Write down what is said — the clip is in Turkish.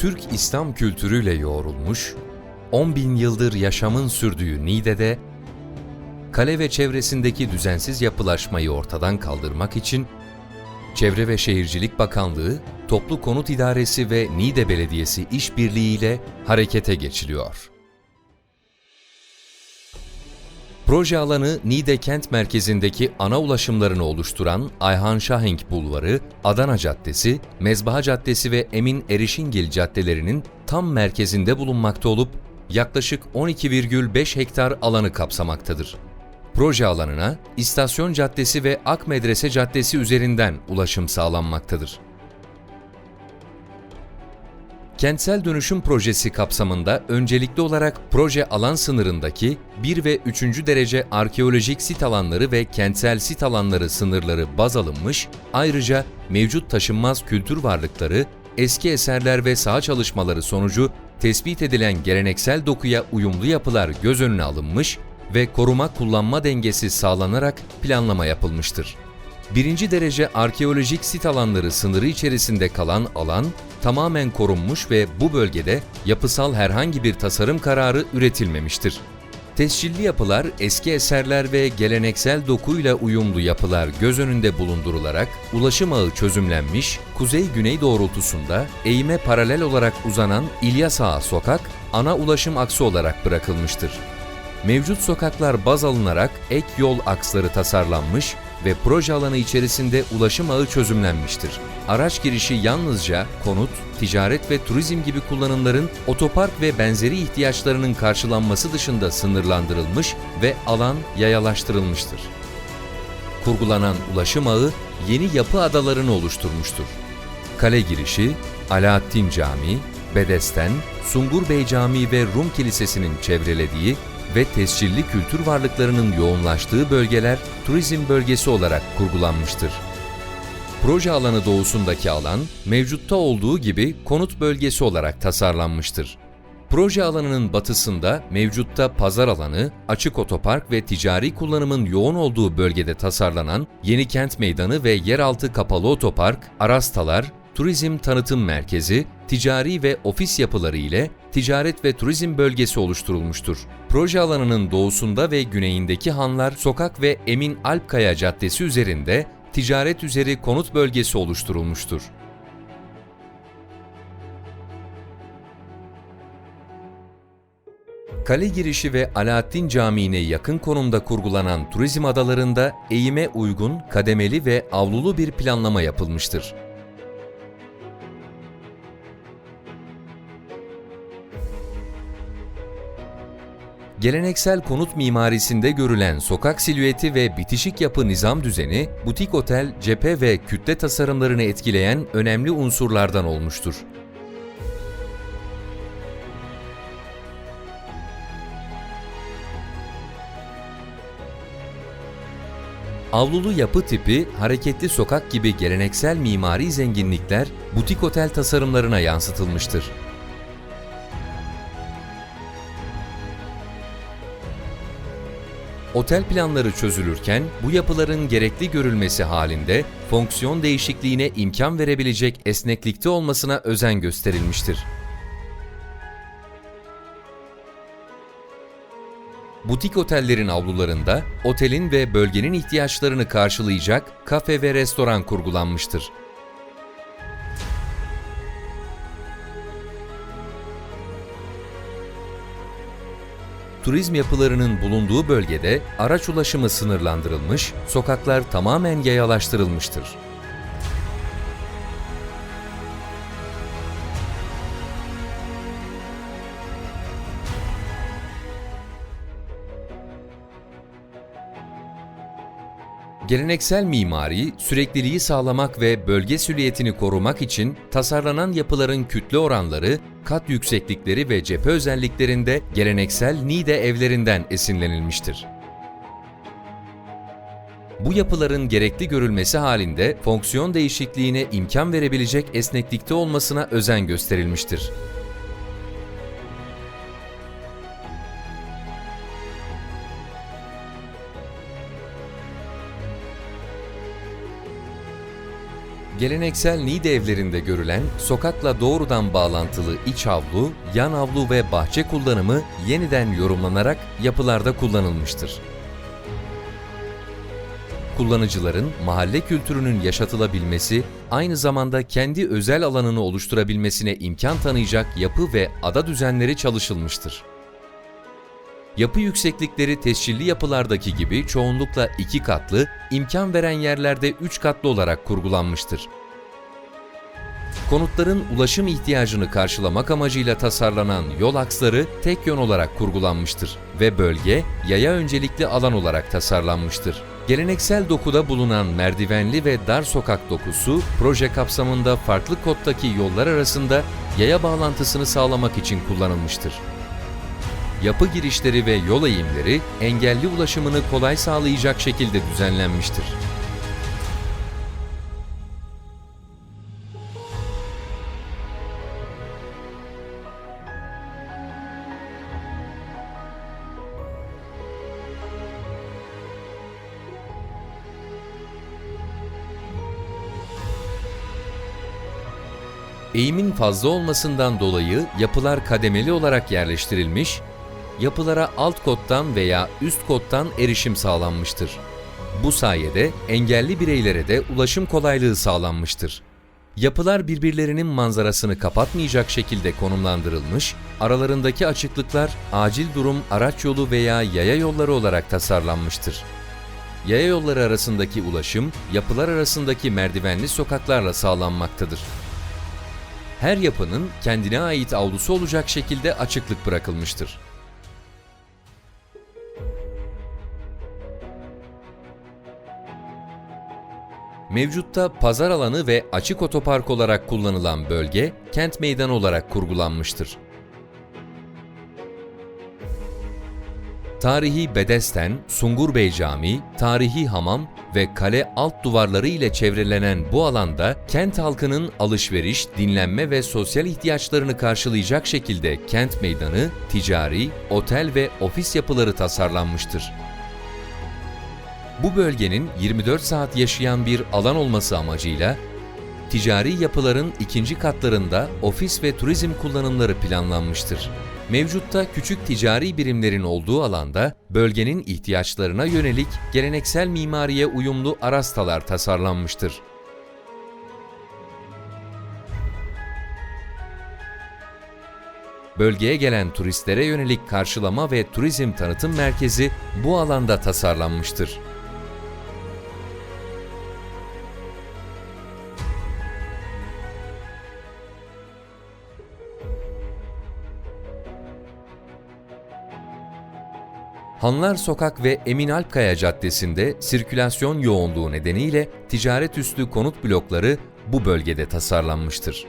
Türk İslam kültürüyle yoğrulmuş, 10 bin yıldır yaşamın sürdüğü Niğde'de, kale ve çevresindeki düzensiz yapılaşmayı ortadan kaldırmak için Çevre ve Şehircilik Bakanlığı, Toplu Konut İdaresi ve Niğde Belediyesi işbirliğiyle harekete geçiliyor. Proje alanı Niğde kent merkezindeki ana ulaşımlarını oluşturan Ayhan Şahenk Bulvarı, Adana Caddesi, Mezbaha Caddesi ve Emin Erişingil caddelerinin tam merkezinde bulunmakta olup yaklaşık 12,5 hektar alanı kapsamaktadır. Proje alanına İstasyon Caddesi ve Ak Medrese Caddesi üzerinden ulaşım sağlanmaktadır. Kentsel dönüşüm projesi kapsamında öncelikli olarak proje alan sınırındaki 1 ve 3. derece arkeolojik sit alanları ve kentsel sit alanları sınırları baz alınmış, ayrıca mevcut taşınmaz kültür varlıkları, eski eserler ve saha çalışmaları sonucu tespit edilen geleneksel dokuya uyumlu yapılar göz önüne alınmış ve koruma-kullanma dengesi sağlanarak planlama yapılmıştır. Birinci derece arkeolojik sit alanları sınırı içerisinde kalan alan tamamen korunmuş ve bu bölgede yapısal herhangi bir tasarım kararı üretilmemiştir. Tescilli yapılar, eski eserler ve geleneksel dokuyla uyumlu yapılar göz önünde bulundurularak ulaşım ağı çözümlenmiş, kuzey-güney doğrultusunda eğime paralel olarak uzanan İlyas Ağa Sokak, ana ulaşım aksı olarak bırakılmıştır. Mevcut sokaklar baz alınarak ek yol aksları tasarlanmış ve proje alanı içerisinde ulaşım ağı çözümlenmiştir. Araç girişi yalnızca konut, ticaret ve turizm gibi kullanımların otopark ve benzeri ihtiyaçlarının karşılanması dışında sınırlandırılmış ve alan yayalaştırılmıştır. Kurgulanan ulaşım ağı yeni yapı adalarını oluşturmuştur. Kale girişi, Alaaddin Camii, Bedesten, Sungur Bey Camii ve Rum Kilisesi'nin çevrelediği ve tescilli kültür varlıklarının yoğunlaştığı bölgeler turizm bölgesi olarak kurgulanmıştır. Proje alanı doğusundaki alan, mevcutta olduğu gibi konut bölgesi olarak tasarlanmıştır. Proje alanının batısında mevcutta pazar alanı, açık otopark ve ticari kullanımın yoğun olduğu bölgede tasarlanan Yeni Kent Meydanı ve yeraltı kapalı otopark, arastalar, turizm tanıtım merkezi, ticari ve ofis yapıları ile ticaret ve turizm bölgesi oluşturulmuştur. Proje alanının doğusunda ve güneyindeki hanlar, sokak ve Emin Alpkaya Caddesi üzerinde ticaret üzeri konut bölgesi oluşturulmuştur. Kale girişi ve Alaaddin Camii'ne yakın konumda kurgulanan turizm adalarında eğime uygun, kademeli ve avlulu bir planlama yapılmıştır. Geleneksel konut mimarisinde görülen sokak silüeti ve bitişik yapı nizam düzeni, butik otel, cephe ve kütle tasarımlarını etkileyen önemli unsurlardan olmuştur. Avlulu yapı tipi, hareketli sokak gibi geleneksel mimari zenginlikler butik otel tasarımlarına yansıtılmıştır. Otel planları çözülürken bu yapıların gerekli görülmesi halinde fonksiyon değişikliğine imkan verebilecek esneklikte olmasına özen gösterilmiştir. Butik otellerin avlularında otelin ve bölgenin ihtiyaçlarını karşılayacak kafe ve restoran kurgulanmıştır. Turizm yapılarının bulunduğu bölgede araç ulaşımı sınırlandırılmış, sokaklar tamamen yayalaştırılmıştır. Geleneksel mimari, sürekliliği sağlamak ve bölge süliyetini korumak için tasarlanan yapıların kütle oranları, kat yükseklikleri ve cephe özelliklerinde geleneksel Nide evlerinden esinlenilmiştir. Bu yapıların gerekli görülmesi halinde fonksiyon değişikliğine imkan verebilecek esneklikte olmasına özen gösterilmiştir. Geleneksel Niğde evlerinde görülen sokakla doğrudan bağlantılı iç avlu, yan avlu ve bahçe kullanımı yeniden yorumlanarak yapılarda kullanılmıştır. Kullanıcıların mahalle kültürünün yaşatılabilmesi, aynı zamanda kendi özel alanını oluşturabilmesine imkan tanıyacak yapı ve ada düzenleri çalışılmıştır. Yapı yükseklikleri tescilli yapılardaki gibi çoğunlukla iki katlı, imkan veren yerlerde üç katlı olarak kurgulanmıştır. Konutların ulaşım ihtiyacını karşılamak amacıyla tasarlanan yol aksları tek yön olarak kurgulanmıştır ve bölge yaya öncelikli alan olarak tasarlanmıştır. Geleneksel dokuda bulunan merdivenli ve dar sokak dokusu, proje kapsamında farklı koddaki yollar arasında yaya bağlantısını sağlamak için kullanılmıştır. Yapı girişleri ve yol eğimleri engelli ulaşımını kolay sağlayacak şekilde düzenlenmiştir. Eğimin fazla olmasından dolayı yapılar kademeli olarak yerleştirilmiş, yapılara alt kottan veya üst kottan erişim sağlanmıştır. Bu sayede engelli bireylere de ulaşım kolaylığı sağlanmıştır. Yapılar birbirlerinin manzarasını kapatmayacak şekilde konumlandırılmış, aralarındaki açıklıklar acil durum araç yolu veya yaya yolları olarak tasarlanmıştır. Yaya yolları arasındaki ulaşım, yapılar arasındaki merdivenli sokaklarla sağlanmaktadır. Her yapının kendine ait avlusu olacak şekilde açıklık bırakılmıştır. Mevcutta pazar alanı ve açık otopark olarak kullanılan bölge kent meydanı olarak kurgulanmıştır. Tarihi Bedesten, Sungurbey Camii, tarihi hamam ve kale alt duvarları ile çevrelenen bu alanda kent halkının alışveriş, dinlenme ve sosyal ihtiyaçlarını karşılayacak şekilde kent meydanı, ticari, otel ve ofis yapıları tasarlanmıştır. Bu bölgenin 24 saat yaşayan bir alan olması amacıyla ticari yapıların ikinci katlarında ofis ve turizm kullanımları planlanmıştır. Mevcutta küçük ticari birimlerin olduğu alanda bölgenin ihtiyaçlarına yönelik geleneksel mimariye uyumlu arastalar tasarlanmıştır. Bölgeye gelen turistlere yönelik karşılama ve turizm tanıtım merkezi bu alanda tasarlanmıştır. Hanlar Sokak ve Emin Alpkaya Caddesi'nde sirkülasyon yoğunluğu nedeniyle ticaret üstü konut blokları bu bölgede tasarlanmıştır.